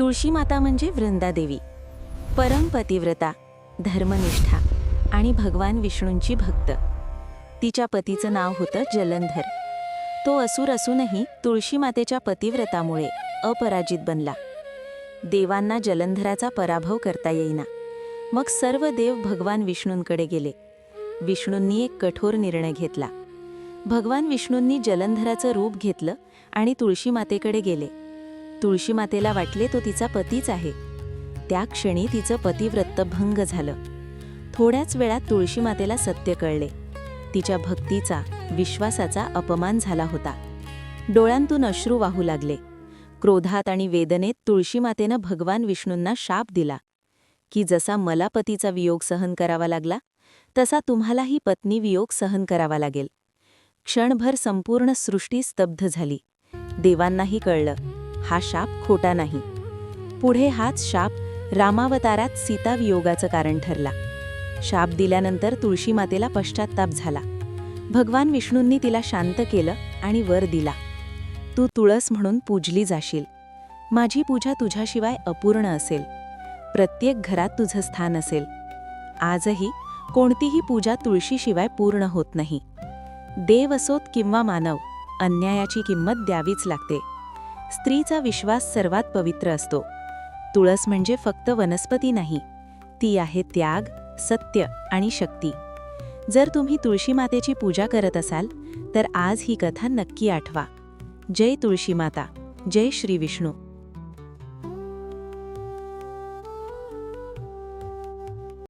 तुळशी माता म्हणजे वृंदादेवी. परमपतिव्रता धर्मनिष्ठा आणि भगवान विष्णूंची भक्त. तिच्या पतीचं नाव होतं जलंधर. तो असुर असूनही तुळशी मातेच्या पतिव्रतामुळे अपराजित बनला. देवांना जलंधराचा पराभव करता येईना. मग सर्व देव भगवान विष्णूंकडे गेले. विष्णूंनी एक कठोर निर्णय घेतला. भगवान विष्णूंनी जलंधराचं रूप घेतलं आणि तुळशी मातेकडे गेले. तुळशी मातेला वाटले तो तिचा पतीच आहे. त्या क्षणी तिचं पतिव्रत भंग झालं. थोड्याच वेळात तुळशी मातेला सत्य कळले. तिच्या भक्तीचा विश्वासाचा अपमान झाला होता. डोळ्यांतून अश्रू वाहू लागले. क्रोधात आणि वेदनेत तुळशी मातेनं भगवान विष्णूंना शाप दिला. की जसा मला पतीचा वियोग सहन करावा लागला तसा तुम्हालाही पत्नी वियोग सहन करावा लागेल. क्षणभर संपूर्ण सृष्टी स्तब्ध झाली. देवांनाही कळलं हा शाप खोटा नाही. पुढे हाच शाप रामावतारात सीतावियोगाचं कारण ठरला. शाप दिल्यानंतर तुळशी मातेला पश्चात्ताप झाला. भगवान विष्णूंनी तिला शांत केलं आणि वर दिला. तू तुळस म्हणून पूजली जाशील. माझी पूजा तुझ्याशिवाय अपूर्ण असेल. प्रत्येक घरात तुझं स्थान असेल. आजही कोणतीही पूजा तुळशीशिवाय पूर्ण होत नाही. देव असोत किंवा मानव अन्यायाची किंमत द्यावीच लागते. स्त्रीचा विश्वास सर्वात पवित्र असतो. तुळस म्हणजे फक्त वनस्पती नाही ती आहे त्याग सत्य आणि शक्ती. जर तुम्ही तुळशी मातेची पूजा करत असाल तर आज ही कथा नक्की आठवा. जय तुळशी माता जय श्री विष्णू.